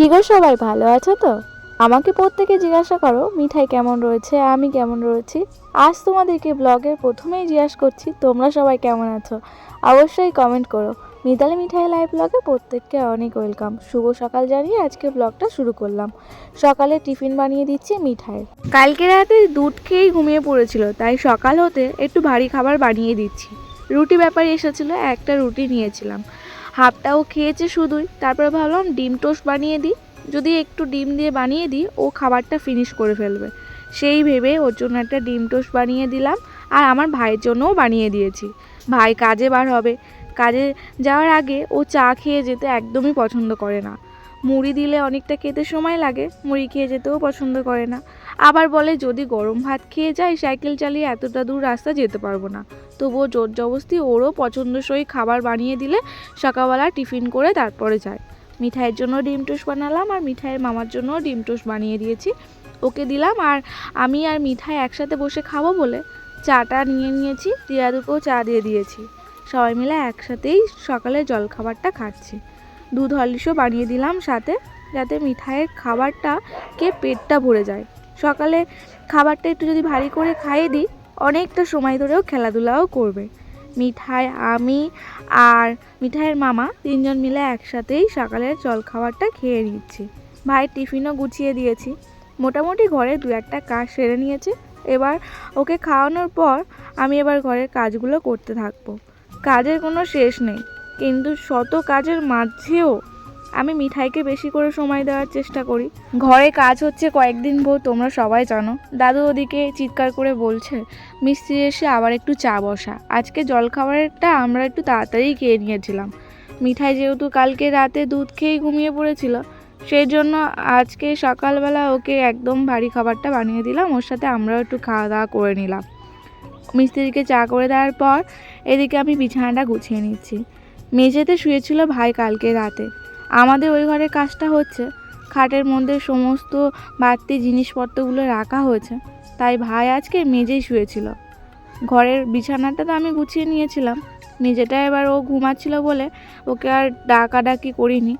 কি গো সবাই, ভালো আছো তো? আমাকে প্রত্যেকে জিজ্ঞাসা করো, মিঠাই কেমন রয়েছে, আমি কেমন রয়েছি। আজ তোমাদেরকে ব্লগের প্রথমেই জিজ্ঞাসা করছি, তোমরা সবাই কেমন আছো? অবশ্যই কমেন্ট করো। মিতালি মিঠাই লাইভ ব্লগে প্রত্যেককে অনেক ওয়েলকাম শুভ সকাল জানিয়ে আজকে ব্লগটা শুরু করলাম। সকালে টিফিন বানিয়ে দিচ্ছি মিঠাই কালকে রাতে দুধ খেয়েই ঘুমিয়ে পড়েছিল, তাই সকাল হতে একটু ভারী খাবার বানিয়ে দিচ্ছি। রুটি ব্যাপারে এসেছিল, একটা রুটি নিয়েছিলাম। হাফটাও খেয়েছে শুধুই। তারপরে ভাবলাম ডিম টোস্ট বানিয়ে দিই। যদি একটু ডিম দিয়ে বানিয়ে দিই, ও খাবারটা ফিনিশ করে ফেলবে। সেই ভেবে ওর জন্য একটা ডিম টোস্ট বানিয়ে দিলাম। আর আমার ভাইয়ের জন্যও বানিয়ে দিয়েছি। ভাই কাজে বার হবে। কাজে যাওয়ার আগে ও চা খেয়ে যেতে একদমই পছন্দ করে না। মুড়ি দিলে অনেকটা খেতে সময় লাগে, মুড়ি খেয়ে যেতেও পছন্দ করে না। আবার বলে, যদি গরম ভাত খেয়ে যাই সাইকেল চালিয়ে এতটা দূর রাস্তা যেতে পারব না। তবুও জোর জবস্তি ওরও পছন্দসই খাবার বানিয়ে দিলে সকালবেলা টিফিন করে তারপরে যায়। মিঠাইয়ের জন্য ডিম টোস্ট বানালাম আর মিঠাইয়ের মামার জন্য ডিম টোস্ট বানিয়ে দিয়েছি। ওকে দিলাম আর আমি আর মিঠাই একসাথে বসে খাব বলে চাটা নিয়ে নিয়েছি টিয়াদুকেও চা দিয়ে দিয়েছি। সবাই মিলে একসাথেই সকালে জলখাবারটা খাচ্ছি। দুধ হরলিক্সও বানিয়ে দিলাম সাথে, যাতে মিঠাইয়ের খাবারটা কে পেটটা ভরে যায়। সকালে খাবারটা একটু যদি ভারী করে খাইয়ে দিই, অনেকটা সময় ধরেও খেলাধুলাও করবে। মিঠাই, আমি আর মিঠাইয়ের মামা তিনজন মিলে একসাথেই সকালের জলখাবারটা খেয়ে নিচ্ছি। ভাই টিফিনও গুছিয়ে দিয়েছি। মোটামুটি ঘরে দু একটা কাজ সেরে নিয়েছে। এবার ওকে খাওয়ানোর পর আমি এবার ঘরের কাজগুলো করতে থাকব। কাজের কোনো শেষ নেই, কিন্তু শত কাজের মাঝেও আমি মিঠাইকে বেশি করে সময় দেওয়ার চেষ্টা করি। ঘরে কাজ হচ্ছে কয়েকদিন ভোর, তোমরা সবাই জানো। দাদু ওদিকে চিৎকার করে বলছে, মিস্ত্রি এসে আবার একটু চা বসা। আজকে জলখাবারটা আমরা একটু তাড়াতাড়ি খেয়ে নিয়েছিলাম। মিঠাই যেহেতু কালকে রাতে দুধ খেয়েই ঘুমিয়ে পড়েছিল সেই জন্য আজকে সকালবেলা ওকে একদম ভারী খাবারটা বানিয়ে দিলাম। ওর সাথে আমরাও একটু খাওয়া দাওয়া করে নিলাম। মিস্ত্রিকে চা করে দেওয়ার পর এদিকে আমি বিছানাটা গুছিয়ে নিচ্ছি। মেঝেতে শুয়েছিল ভাই কালকে রাতে। আমাদের ওই ঘরের কাজটা হচ্ছে। খাটের মধ্যে সমস্ত বাড়তি জিনিসপত্রগুলো রাখা হয়েছে। তাই ভাই আজকে মেঝেই শুয়েছিল। ঘরের বিছানাটা তো আমি গুছিয়ে নিয়েছিলাম। মেঝেটা এবার ও ঘুমাচ্ছিল বলে ওকে আর ডাকাডাকি করিনি।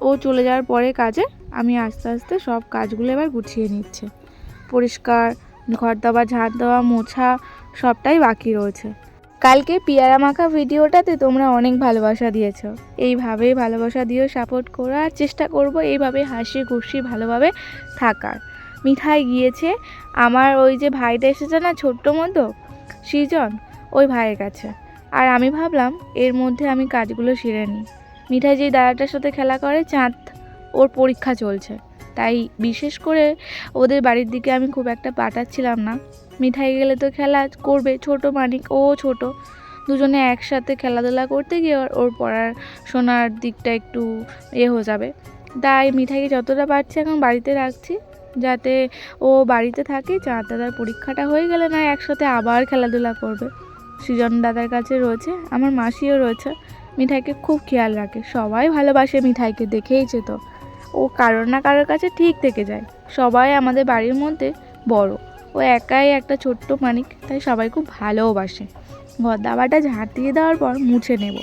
ও চলে যাওয়ার পরে কাজে আমি আস্তে আস্তে সব কাজগুলো এবার গুছিয়ে নিচ্ছে। পরিষ্কার ঘর দেওয়া ঝাঁট দেওয়া মোছা সবটাই বাকি রয়েছে। কালকে পিয়ারা মাখা ভিডিওটাতে তোমরা অনেক ভালোবাসা দিয়েছ। এইভাবেই ভালোবাসা দিয়েও সাপোর্ট করার চেষ্টা করব, এইভাবে হাসি খুশি ভালোভাবে থাকার। মিঠাই গিয়েছে, আমার ওই যে ভাইটা এসেছে না ছোট্ট মতো, সৃজন, ওই ভাইয়ের কাছে। আর আমি ভাবলাম, এর মধ্যে আমি কাজগুলো সেরে নিই। মিঠাই যেই দাদাটার সাথে খেলা করে, চাঁদ, ওর পরীক্ষা চলছে। তাই বিশেষ করে ওদের বাড়ির দিকে আমি খুব একটা পাঠাচ্ছিলাম না। মিঠাই গেলে তো খেলা করবে, ছোট মানিক, ও ছোট। দুজনে একসাথে খেলাধুলা করতে গিয়ে ওর- ওর পড়াশোনার দিকটা একটু এ হয়ে যাবে। তাই মিঠাইকে যতটা পারছি এখন বাড়িতে রাখছি, যাতে ও বাড়িতে থাকে, চাঁদ দাদার পরীক্ষাটা হয়ে গেলে না একসাথে আবার খেলাধুলা করবে। সৃজন দাদার কাছে রয়েছে, আমার মাসিও রয়েছে, মিঠাইকে খুব খেয়াল রাখে। সবাই ভালোবাসে মিঠাইকে দেখেইছে তো ও কারোর না কারোর কাছে ঠিক থেকে যায়। সবাই আমাদের বাড়ির মধ্যে বড়। ও একাই একটা ছোট্ট মানিক, তাই সবাই খুব ভালোবাসে। ঘর দাবাটা ঝাঁটিয়ে দেওয়ার পর মুছে নেব।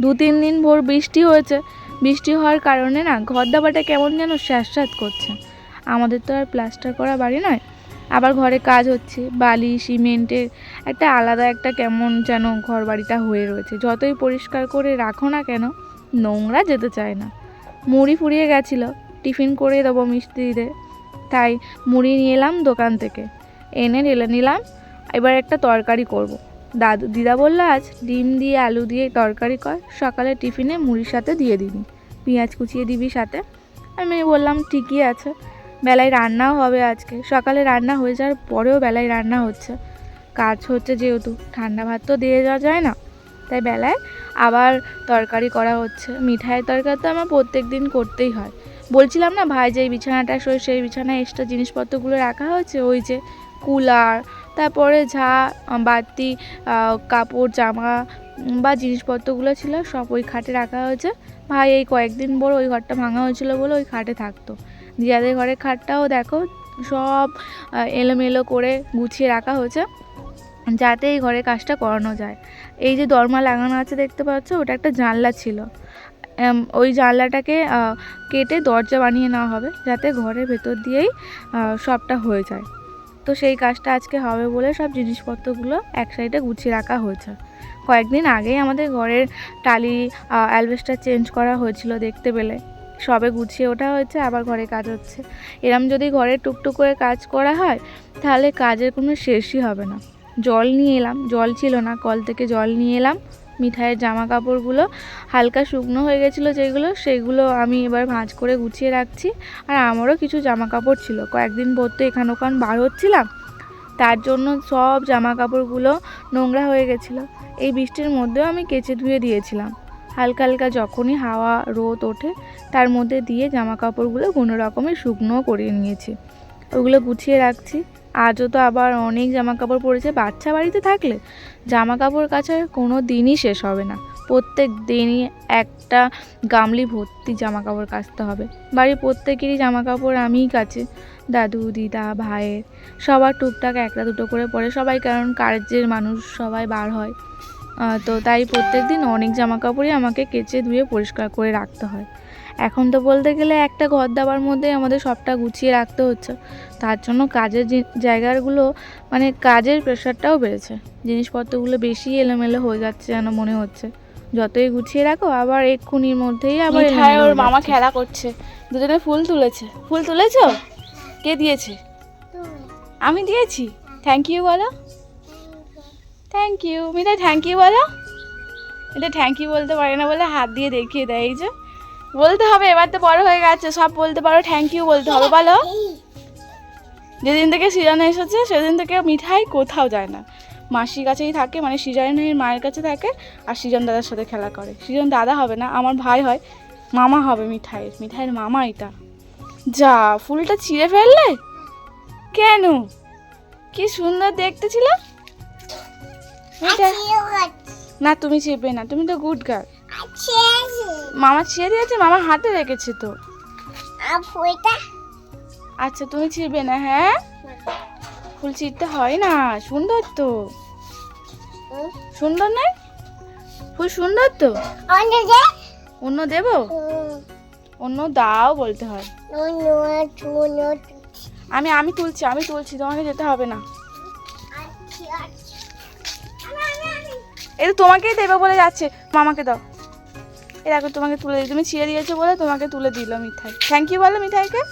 দু তিন দিন ভোর বৃষ্টি হয়েছে। বৃষ্টি হওয়ার কারণে না, ঘর দাবাটা কেমন যেন স্যাঁতস্যাঁত করছে। আমাদের তো আর প্লাস্টার করা বাড়ি নয়। আবার ঘরে কাজ হচ্ছে, বালি সিমেন্টের একটা আলাদা একটা কেমন যেন ঘর বাড়িটা হয়ে রয়েছে। যতই পরিষ্কার করে রাখো না কেন, নোংরা যেতে চায় না। মুড়ি ফুরিয়ে গেছিল, টিফিন করে দেবো মিস্ত্রিদের তাই মুড়ি নিয়ে এলাম দোকান থেকে। এনে ঢেলে নিলাম। এবার একটা তরকারি করব। দাদু, দিদা বলল, আজ ডিম দিয়ে আলু দিয়ে তরকারি কর। সকালে টিফিনে মুড়ির সাথে দিয়ে দিবি। পেঁয়াজ কুচিয়ে দিবি সাথে। আমি বললাম, ঠিকই আছে। বেলায় রান্নাও হবে আজকে। সকালে রান্না হয়ে যাওয়ার পরেও বেলায় রান্না হচ্ছে। কাজ হচ্ছে যেহেতু। ঠান্ডা ভাত তো দিয়ে যাওয়া যায় না। তাই বেলায় আবার তরকারি করা হচ্ছে। মিঠাইয়ের তরকারি তো আমার প্রত্যেক দিন করতেই হয়। বলছিলাম না, ভাই যেই বিছানাটা শোয় সেই বিছানায় এক্সট্রা জিনিসপত্রগুলো রাখা হয়েছে, ওই যে কুলার, তারপরে যা বাড়তি কাপড়, জামা বা জিনিসপত্রগুলো ছিল সব ওই খাটে রাখা হয়েছে। ভাই এই কয়েকদিন পর ওই ঘরটা ভাঙা হয়েছিল বলে ওই খাটে থাকতো। দিয়াদের ঘরের খাটটাও দেখো, সব এলোমেলো করে গুছিয়ে রাখা হয়েছে, যাতে এই ঘরের কাজটা করানো যায়। এই যে দরমা লাগানো আছে দেখতে পাচ্ছ, ওটা একটা জানলা ছিল। ওই জানলাটাকে কেটে দরজা বানিয়ে নেওয়া হবে, যাতে ঘরের ভেতর দিয়েই সবটা হয়ে যায়। তো সেই কাজটা আজকে হবে বলে সব জিনিসপত্রগুলো এক সাইডে গুছিয়ে রাখা হয়েছে। কয়েকদিন আগেই আমাদের ঘরের টালি অ্যালবেস্টার চেঞ্জ করা হয়েছিল দেখতে পেলে। সবে গুছিয়ে ওঠা হয়েছে, আবার ঘরে কাজ হচ্ছে। এরম যদি ঘরে টুকটুক করে কাজ করা হয়, তাহলে কাজের কোনো শেষই হবে না। জল নিয়ে এলাম, জল ছিল না, কল থেকে জল নিয়ে এলাম। মিঠাইয়ের জামা কাপড়গুলো হালকা শুকনো হয়ে গেছিল যেগুলো, সেগুলো আমি এবার ভাঁজ করে গুছিয়ে রাখছি। আর আমারও কিছু জামা কাপড় ছিল। কয়েকদিন পর তো এখান ওখান বার হচ্ছিলাম। তার জন্য সব জামা কাপড়গুলো নোংরা হয়ে গেছিল। এই বৃষ্টির মধ্যেও আমি কেচে ধুয়ে দিয়েছিলাম। হালকা হালকা যখনই হাওয়া, রোদ ওঠে, তার মধ্যে দিয়ে জামা কাপড়গুলো কোনো রকমের শুকনো করে নিয়েছি। ওগুলো গুছিয়ে রাখছি। আজও তো আবার অনেক জামা কাপড় পরেছে, বাচ্চা বাড়িতে থাকলে জামা কাপড় কাচার কোনো দিনই শেষ হবে না। প্রত্যেক দিনই একটা গামলি ভর্তি জামা কাপড় কাচতে হবে। বাড়ির প্রত্যেকেরই জামা কাপড় আমিই কাচি, দাদু, দিদা, ভাইয়ের। সবার টুকটাক একটা দুটো করে পরে সবাই, কারণ কার্যের মানুষ সবাই বার হয়। তো তাই প্রত্যেক দিন অনেক জামা কাপড়ই আমাকে কেচে ধুয়ে পরিষ্কার করে রাখতে হয়। এখন তো বলতে গেলে একটা ঘর দাবার মধ্যে আমাদের সবটা গুছিয়ে রাখতে হচ্ছে। তার জন্য কাজের জায়গাগুলো মানে কাজের প্রেশারটাও বেড়েছে। জিনিসপত্রগুলো বেশি এলোমেলো হয়ে যাচ্ছে যেন মনে হচ্ছে। যতই গুছিয়ে রাখো আবার এক্ষুনির মধ্যেই আবার ওর মামা খেলা করছে। দুজনে ফুল তুলেছে। ফুল তুলেছো? কে দিয়েছে? আমি দিয়েছি। থ্যাংক ইউ বলো। Thank you Mithai thank you বলো। এটা থ্যাংক ইউ বলতে পারে না বলে হাত দিয়ে দেখিয়ে দেয় এই যে। বলতে হবে এবার তো বড় হয়ে গেছে সব বলতে পারো থ্যাংক ইউ বলতে হবে বলো। যেদিন থেকে সিজনে এসেছে সেদিন থেকে মিঠাই কোথাও যায় না। মাসির কাছেই থাকে মানে সিজনের মায়ের কাছে থাকে আর সৃজন দাদার সাথে খেলা করে। সৃজন দাদা হবে না আমার ভাই হয় মামা হবে মিঠাইয়ের মিঠাইয়ের মামা এটা। যা ফুলটা ছিঁড়ে ফেললে? কেন? কি সুন্দর দেখতে ছিল না তুমি ছিঁড়বে না তুমি তো গুড গার্ল মামা ছিঁড়ে দিয়েছে মামা হাতে রেখেছে তো। আচ্ছা তুমি ছিঁড়বে না হ্যাঁ? ফুল ছিঁড়তে হয় না সুন্দর তো। সুন্দর নয়? ফুল সুন্দর তো? অন্য দেবো? অন্য দাও বলতে হয়। আমি আমি তুলছি আমি তুলছি তোমাকে যেতে হবে না। এটা তোমাকেই দেবে বলে যাচ্ছে মামাকে দাও। এ দেখো তোমাকে তুলে দিই। তুমি ছিঁড়ে দিয়েছ বলে তোমাকে তুলে দিল মিঠাই। থ্যাংক ইউ বলো মিঠাইকে।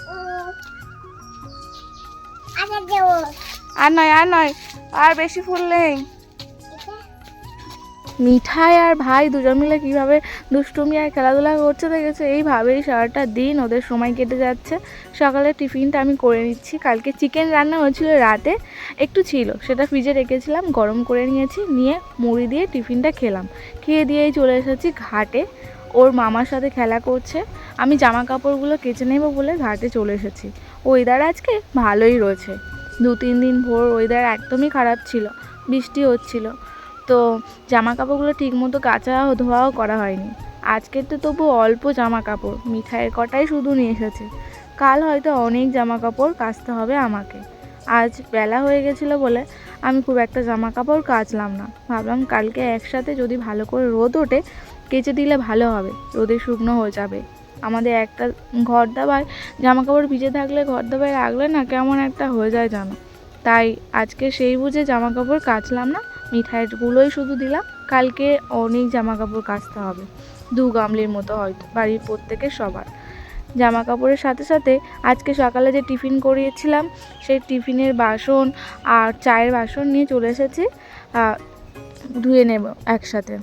আর নয় আর নয়। আর বেশি ফুল নেই। মিঠাই আর ভাই দুজন মিলে কীভাবে দুষ্টুমি আর খেলাধুলা করছে দেখেছে? এইভাবেই সারাটা দিন ওদের সময় কেটে যাচ্ছে। সকালে টিফিনটা আমি করে নিচ্ছি। কালকে চিকেন রান্না হয়েছিল রাতে। একটু ছিল, সেটা ফ্রিজে রেখেছিলাম, গরম করে নিয়েছি, নিয়ে মুড়ি দিয়ে টিফিনটা খেলাম। খেয়ে দিয়েই চলে এসেছি ঘাটে। ওর মামার সাথে খেলা করছে, আমি জামা কাপড়গুলো কেচে নেব বলে ঘাটে চলে এসেছি। ওয়েদার আজকে ভালোই রয়েছে। দু তিন দিন ভোর ওয়েদার একদমই খারাপ ছিল, বৃষ্টি হচ্ছিল। তো জামা কাপড়গুলো ঠিকমতো কাচা ধোয়াও করা হয়নি। আজকে তো তবু অল্প জামা কাপড় মিঠাইয়ের কটাই শুধু নিয়ে এসেছে। কাল হয়তো অনেক জামা কাপড় কাচতে হবে আমাকে। আজ বেলা হয়ে গেছিল বলে আমি খুব একটা জামা কাপড় কাচলাম না। ভাবলাম কালকে একসাথে যদি ভালো করে রোদ ওঠে, কেচে দিলে ভালো হবে, রোদে শুকনো হয়ে যাবে। আমাদের একটা ঘর দাবার জামা কাপড় ভিজে থাকলে ঘর দাবায় রাখলে না কেমন একটা হয়ে যায় জানো। তাই আজকে সেই বুঝে জামা কাপড় কাচলাম না, মিঠাইগুলোই শুধু দিলাম। কালকে অনেক জামা কাপড় কাচতে হবে, দু গামলির মতো হয়তো, বাড়ির প্রত্যেকের সবার। জামা কাপড়ের সাথে সাথে আজকে সকালে যে টিফিন করিয়েছিলাম সেই টিফিনের বাসন আর চায়ের বাসন নিয়ে চলে এসেছি ধুয়ে নেব একসাথে।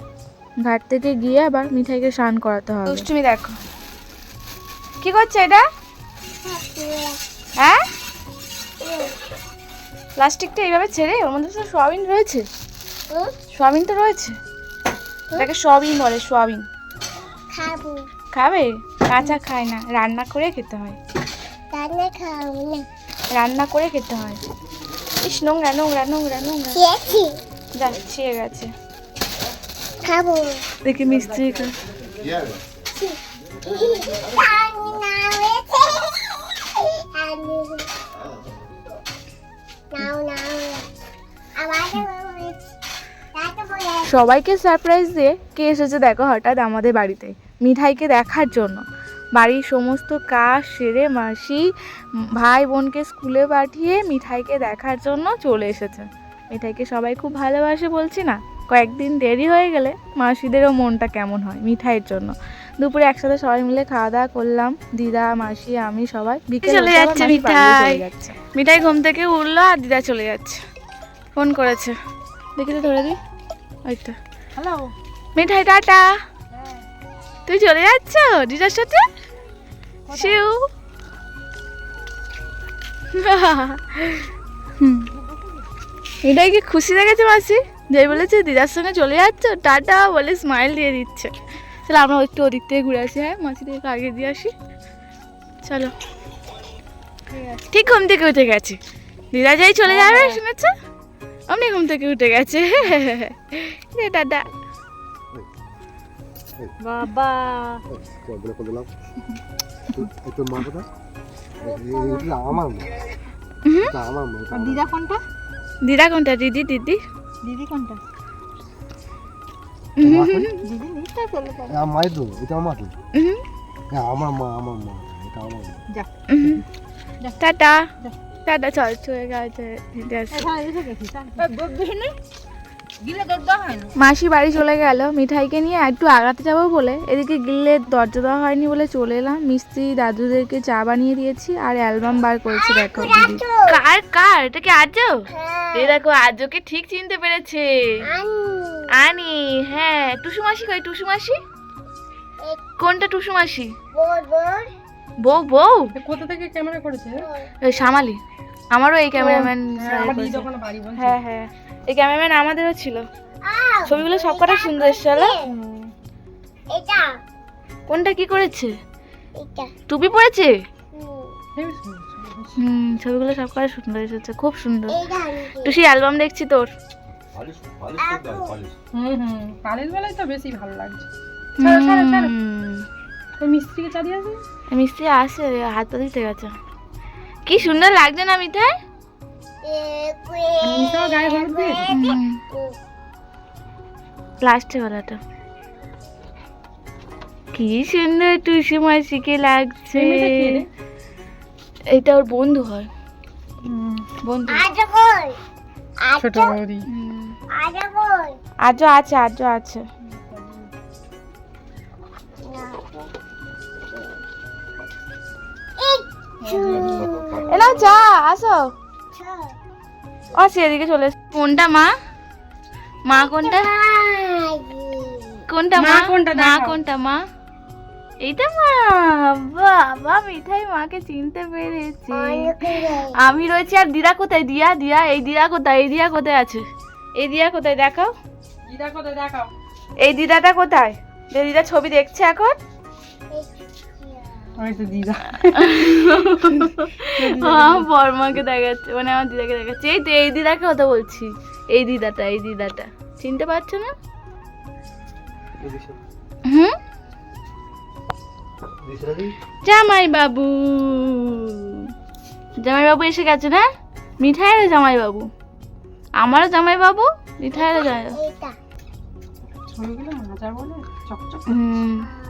ঘাট থেকে গিয়ে আবার মিঠাইকে স্নান করাতে হবে। দুষ্টুমি দেখো। কি করছে এটা? হ্যাঁ? প্লাস্টিকটা এইভাবে ছেড়ে ওর মধ্যে তো সোয়াবিন রয়েছে। সোয়াবিন তো রয়েছে। এটাকে সোয়াবিন বলে সোয়াবিন। খাব। খাবে? কাঁচা খায় না রান্না করে খেতে হয়। রান্না না। রান্না করে খেতে হয়। ইস নোংরা নোংরা নোংরা নোংরা। যা ছিঁড়ে গেছে। খাব। দেখি মিস্ত্রি সবাইকে সারপ্রাইজ দিয়ে কে এসেছে দেখো হঠাৎ আমাদের বাড়িতে। মিঠাইকে দেখার জন্য। বাড়ির সমস্ত কাজ সেরে মাসি ভাই বোনকে স্কুলে পাঠিয়ে মিঠাইকে দেখার জন্য চলে এসেছে। মিঠাইকে সবাই খুব ভালোবাসে বলছি না কয়েকদিন দেরি হয়ে গেলে মাসিদেরও মনটা কেমন হয় মিঠাইয়ের জন্য। দুপুরে একসাথে সবাই মিলে খাওয়া দাওয়া করলাম দিদা মাসি আমি সবাই বিকেল চলে যাচ্ছে মিঠাই। মিঠাই ঘুম থেকে উঠল আর দিদা চলে যাচ্ছে। ফোন করেছে। দেখি তো ধরে দিই ওই তো। Hello Mithai tata. তুই চলে যাচ্ছ দিদার সাথে? শিউ। এটাই কি খুশি দেখেছে মাসি যে বলেছে দিদার সঙ্গে চলে যাচ্ছ টাটা বলে স্মাইল দিয়ে দিচ্ছে চলো আমরা একটু ওদিক থেকে ঘুরে আসি হ্যাঁ মাসি থেকে আগে দিয়ে আসি চলো ঠিক ঘুম থেকে উঠে গেছে দিদা যাই চলে যাবে শুনেছ অমনি ঘুম থেকে উঠে গেছে রে টাটা বাবা বলে করে দিলাম এই তোর মা কোথায় এটা আমার মা এটা আমার মা। দিদা কোনটা দিদা কোনটা দিদি দিদি দিদি কোনটা তোর মা কই? দিদি নিশ্চয় চলে যাবে আমার তো এটা আমার তো আমার মা আমার মা এটা আমার মা উহুম। টাটা টাটা চল চলে গেছে মাসি বাড়ি চলে গেল। মিঠাইকে নিয়ে একটু আগাতে যাব বলে। এদিকে গিল্লের দরজা দেওয়া হয়নি বলে চলে এলাম। মিস্ত্রি দাদুদেরকে চা বানিয়ে দিয়েছি আর অ্যালবাম বার করেছি দেখো। কার কার? এটা কি আজও? হ্যাঁ। এই দেখো আজকে ঠিক চিনতে পেরেছে? আনি। আনি হ্যাঁ। টুসু মাসি কই টুসু মাসি কোনটা টুসু মাসি বউ? বউ কোথা থেকে ক্যামেরা করেছে? এই শ্যামালি। আমারও এই ক্যামেরাম্যান হ্যাঁ, হ্যাঁ হ্যাঁ। এই ক্যামেরাম্যান আমাদেরও ছিল। ছবিগুলো সব কটা সুন্দর এসছে কোনটা কি করেছে? টুপি পরেছে? হুম, ছবিগুলো সব কটা সুন্দর এসেছে খুব সুন্দর। টুসি অ্যালবাম দেখছি তোর। হুম হুম। বেলায় তো বেশি ভালো লাগছে। মিস্ত্রিকে মিস্ত্রি আসে হাত পা দিতে গেছে। কি সুন্দর লাগছে না মিঠাই? লাস্টে গলাটা। কি সুন্দর টুসি মাসিকে লাগছে? এটা ওর বন্ধু হয়। বন্ধু। আজও আছে আজও আছে। এনাও চা আসো। ও সেদিকে চলে এসো। কোনটা মা? মা কোনটা? কোনটা মা? কোনটা মা কোনটা মা? এইটা মা বাবা মিঠাই মাকে চিনতে পেরেছি। আমি রয়েছি আর দিদা কোথায়? দিয়া দিয়া এই দিদা কোথায়? এই দিয়া কোথায় আছে? এই দিয়া কোথায়? দেখাও। দিদা কোথায়? দেখাও। এই দিদাটা কোথায়? যে দিদা ছবি দেখছে এখন? বর্মাকে দেখাচ্ছে মানে আমার দিদাকে দেখাচ্ছে। এই তো এই দিদাকে কথা বলছি। এই দিদাটা এই দিদাটা। চিনতে পারছ না? হুম? জামাই বাবু জামাই বাবু এসে গেছে না? মিঠাইয়ের জামাই বাবু আমারও জামাই বাবু মিঠাইয়ের জামাই বাবু ছবিগুলো মাজার বলে? চকচক। হুম।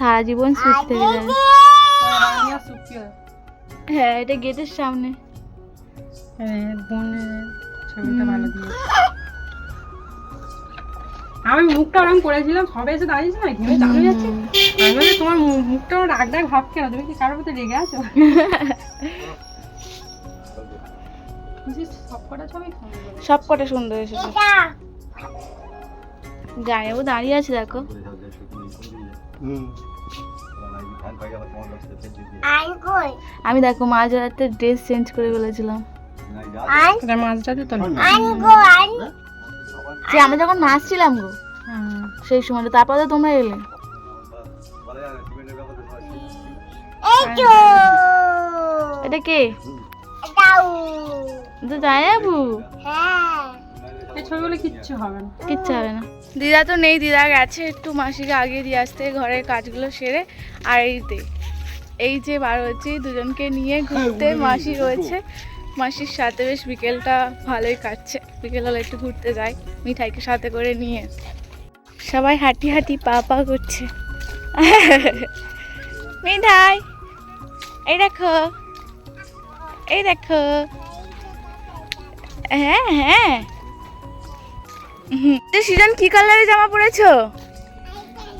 সারা জীবন সুস্থ থেকে যাবে হ্যাঁ এটা গেটের সামনে। বোনের ছবিটা ভালো দিয়ে আমি মুখটা ওরকম করেছিলাম সবে এসে দাঁড়িয়েছে না ঘেমে যাচ্ছে। আমি তোমার মুখটা ওর রাগ রাগ ভাব কেন? তুমি কি কারোর প্রতি রেগে আছো? সবকটা সুন্দর। সব কটা সুন্দর এসেছে জামাইবাবু দাঁড়িয়ে আছে দেখো। আমি দেখো মাঝ রাতে ড্রেস চেঞ্জ করে ফেলেছিলাম মাঝরাতে তো আমরা যখন নাচছিলাম গো। সেই সময়টা তারপরে তো তোমরা এলে। এটা কে? দাও তো হ্যাঁ। ছবিগুলো কিচ্ছু হবে না। কিচ্ছু হবে না। দিদা তো নেই দিদা গেছে একটু মাসিকে আগে দিয়ে আসতে ঘরের কাজগুলো সেরে। আর এই যে এই যে বার হচ্ছে দুজনকে নিয়ে ঘুরতে মাসি রয়েছে। মাসির সাথে বেশ বিকেলটা ভালোই কাটছে। বিকেল হলে একটু ঘুরতে যাই মিঠাইকে সাথে করে নিয়ে। সবাই হাঁটি হাঁটি পা পা করছে। মিঠাই এই দেখো এই দেখো। হ্যাঁ হ্যাঁ। সিজন, কি কালারের জামা পরেছো?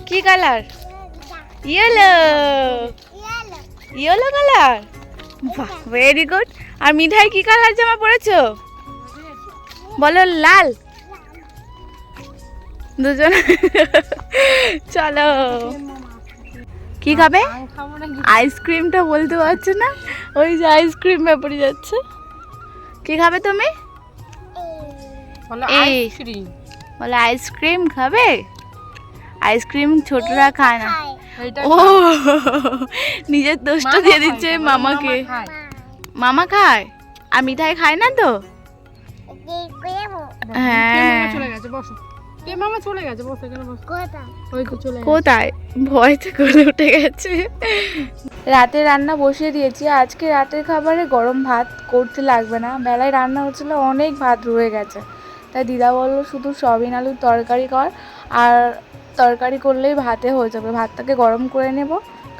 কি কালার? Yellow yellow colour? বাহ ভেরি গুড আর মিঠাই, কি কালার জামা পরেছো? বলো, লাল। দুজন। চলো। কি খাবে? আইসক্রিমটা বলতে পারছ না? ওই যে আইসক্রিম ব্যাপারে যাচ্ছে। কি খাবে তুমি? এই। বলে আইসক্রিম খাবে? আইসক্রিম ছোটরা খায় না। ও নিজের দোষটা দিয়ে দিচ্ছে মামাকে। মামা খায়। মামা খায়? আর মিঠাই খায় না তো? হ্যাঁ। কোথায়? ভয়তে করে উঠে গেছে। রাতে রান্না বসিয়ে দিয়েছি। আজকে রাতের খাবারে গরম ভাত করতে লাগবে না। বেলায় রান্না হচ্ছিল অনেক ভাত রয়ে গেছে। তাই দিদা বলল, শুধু সবিন আলুর তরকারি কর, আর তরকারি করলেই ভাতে হয়ে যাবে। ভাতটাকে গরম করে নেব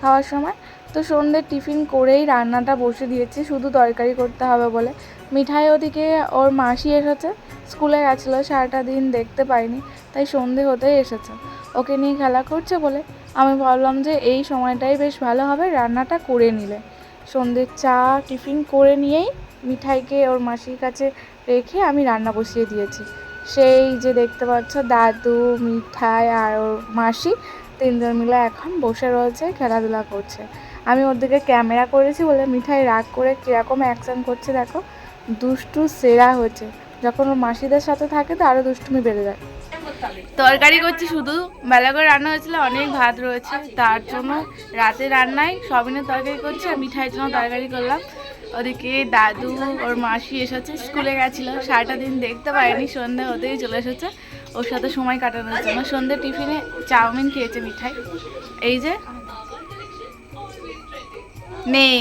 খাওয়ার সময়। তো সন্ধ্যে টিফিন করেই রান্নাটা বসে দিয়েছি, শুধু তরকারি করতে হবে বলে। মিঠাই ওদিকে, ওর মাসি এসেছে, স্কুলে গেছিল, সারাটা দিন দেখতে পাইনি, তাই সন্ধে হতেই এসেছে। ওকে নিয়ে খেলা করছে বলে আমি ভাবলাম যে এই সময়টাই বেশ ভালো হবে রান্নাটা করে নিলে। সন্ধ্যের চা, টিফিন করে নিয়েই মিঠাইকে ওর মাসির কাছে রেখে আমি রান্না বসিয়ে দিয়েছি। সেই যে দেখতে পাচ্ছ, দাদু, মিঠাই আর ওর মাসি তিনজন মিলে এখন বসে রয়েছে, খেলাধুলা করছে। আমি ওর দিকে ক্যামেরা করেছি বলে মিঠাই রাগ করে কীরকম অ্যাকশন করছে দেখো, দুষ্টু সেরা হয়েছে। যখন ওর মাসিদের সাথে থাকে তো আরও দুষ্টুমি বেড়ে যায়। তরকারি করছি শুধু, বেলা করে রান্না হয়েছিল, অনেক ভাত রয়েছে। তার জন্য রাতে রান্নায় সবিনের তরকারি করছি আর মিঠাইয়ের জন্য তরকারি করলাম। ওদিকে দাদু ওর মাসি এসেছে, স্কুলে গেছিল। সারাটা দিন দেখতে পারেনি সন্ধ্যা হতেই চলে এসেছে। ওর সাথে সময় কাটানোর জন্য। সন্ধ্যে টিফিনে চাউমিন খেয়েছে মিঠাই। এই যে, নেই।